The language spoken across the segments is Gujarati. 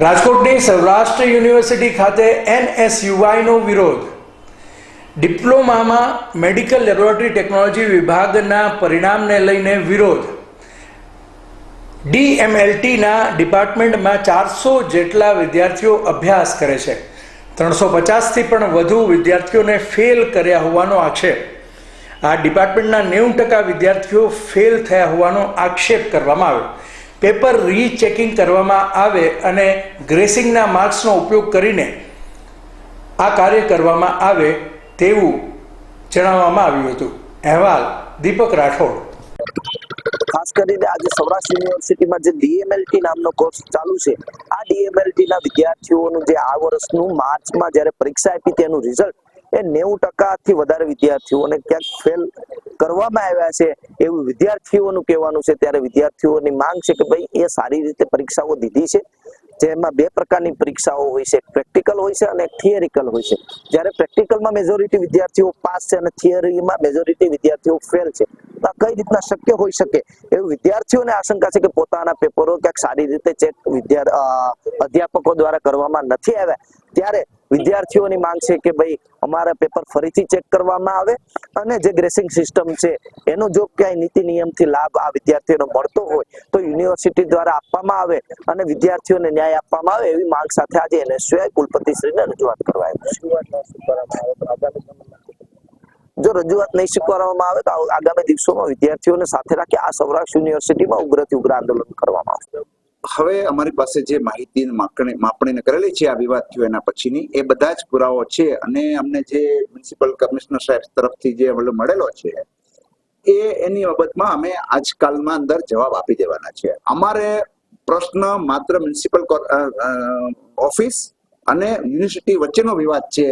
રાજકોટની સૌરાષ્ટ્ર યુનિવર્સિટી ખાતે એનએસયુઆઈનો વિરોધ. ડિપ્લોમામાં મેડિકલ લેબોરેટરી ટેકનોલોજી વિભાગના પરિણામને લઈને વિરોધ. ડીએમએલટીના ડિપાર્ટમેન્ટમાં ચારસો જેટલા વિદ્યાર્થીઓ અભ્યાસ કરે છે. ત્રણસો પચાસથી પણ વધુ વિદ્યાર્થીઓને ફેલ કર્યા હોવાનો આક્ષેપ. આ ડિપાર્ટમેન્ટના નેવું ટકા વિદ્યાર્થીઓ ફેલ થયા હોવાનો આક્ષેપ કરવામાં આવ્યો. પેપર રીચેકિંગ કરવામાં આવે અને ગ્રેસિંગના માર્ક્સનો ઉપયોગ કરીને આ કાર્ય કરવામાં આવે તેવું જણાવવામાં આવ્યું હતું. અહેવાલ દીપક રાઠોડ. ખાસ કરીને આજે સૌરાષ્ટ્ર યુનિવર્સિટીમાં જે ડીએમએલટી નામનો કોર્સ ચાલુ છે, આ ડીએમએલટી ના વિદ્યાર્થીઓનું જે આ વર્ષનું માર્ચમાં જ્યારે પરીક્ષા આપી તેનું રિઝલ્ટ, એ નેવું ટકાથી વધારે વિદ્યાર્થીઓને ક્યાંક ફેલ કરવામાં આવ્યા છે એવું વિદ્યાર્થીઓનું કહેવાનું છે. ત્યારે વિદ્યાર્થીઓની માંગ છે કે ભાઈ એ સારી રીતે પરીક્ષાઓ દીધી છે. જેમાં બે પ્રકારની પરીક્ષાઓ હોય છે. પ્રેક્ટિકલ હોય છે અને થિયરિકલ હોય છે. જ્યારે પ્રેક્ટિકલમાં મેજોરિટી વિદ્યાર્થીઓ પાસ છે અને થિયરીમાં મેજોરિટી વિદ્યાર્થીઓ ફેલ છે. આ કઈ રીતના શક્ય હોઈ શકે? એવું વિદ્યાર્થીઓને આશંકા છે કે પોતાના પેપરો ક્યાંક સારી રીતે ચેક વિદ્યા અધ્યાપકો દ્વારા કરવામાં નથી આવ્યા. ત્યારે વિદ્યાર્થીઓની માંગ છે કે ભાઈ અમારા પેપર ફરીથી ચેક કરવામાં આવે અને જે ગ્રેસિંગ સિસ્ટમ છે, એનો જો ક્યાંય નીતિ નિયમથી લાભ આ વિદ્યાર્થીઓને મળતો હોય, તો યુનિવર્સિટી દ્વારા આપવામાં આવે અને વિદ્યાર્થીઓને ન્યાય આપવામાં આવે એવી માંગ સાથે આજે એનએસયુઆઈ કુલપતિશ્રીને રજૂઆત કરવા જો રજૂઆત નહીં સ્વીકારવામાં આવે તો આગામી દિવસોમાં વિદ્યાર્થીઓને સાથે રાખી આ સૌરાષ્ટ્ર યુનિવર્સિટીમાં ઉગ્રથી ઉગ્ર આંદોલન કરવામાં આવશે. હવે અમારી પાસે જે માહિતી માપણી માપણીને કરેલી છે, આ વિવાદ થયો એના પછીની, એ બધા જ પુરાવો છે અને અમને જે મ્યુનિસિપલ કમિશનર સાહેબ તરફથી જે મળેલો છે, એ એની બાબતમાં અમે આજકાલમાં અંદર જવાબ આપી દેવાના છે. અમારે પ્રશ્ન માત્ર મ્યુનિસિપલ ઓફિસ અને યુનિવર્સિટી વચ્ચેનો વિવાદ છે.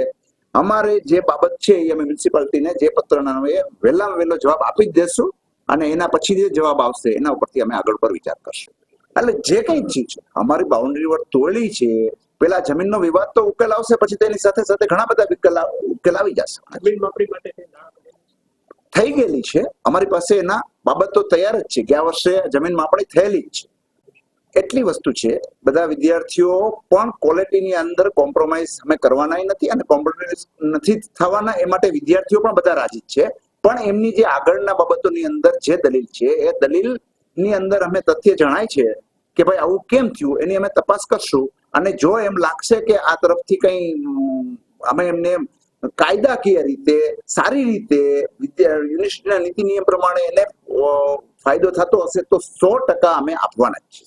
અમારે જે બાબત છે એ અમે મ્યુનિસિપાલિટીને જે પત્રના વહેલામાં વહેલો જવાબ આપી જ દેશું અને એના પછી જે જવાબ આવશે. એના ઉપરથી અમે આગળ પર વિચાર કરશું. એટલે જે કઈ ચીજ છે અમારી બાઉન્ડ્રી વર તોડી છે પેલા જમીનનો વિવાદ તો ઉકેલ આવશે પછી તેની સાથે સાથે ઘણા બધા વિકલ ઉકેલ આવી જશે. થઈ ગયેલી છે. અમારી પાસે એના બાબતો તૈયાર જ છે ગયા વર્ષે જમીન માપણી થયેલી જ છે. એટલી વસ્તુ છે બધા વિદ્યાર્થીઓ પણ ક્વોલિટીની અંદર કોમ્પ્રોમાઇઝ અમે કરવાના નથી અને કોમ્પ્રોમાઇઝ નથી થવાના એ માટે વિદ્યાર્થીઓ પણ બધા રાજી છે. પણ એમની જે આગળના બાબતોની અંદર જે દલીલ છે એ દલીલની અંદર અમે તથ્ય જણાય છે કે ભાઈ, આવું કેમ થયું? એની અમે તપાસ કરશું. અને જો એમ લાગશે કે આ તરફથી કઈ અમે એમને કાયદાકીય રીતે, સારી રીતે યુનિવર્સિટીના નીતિ નિયમ પ્રમાણે એને ફાયદો થતો હશે તો સો ટકા અમે આપવાના જ છીએ.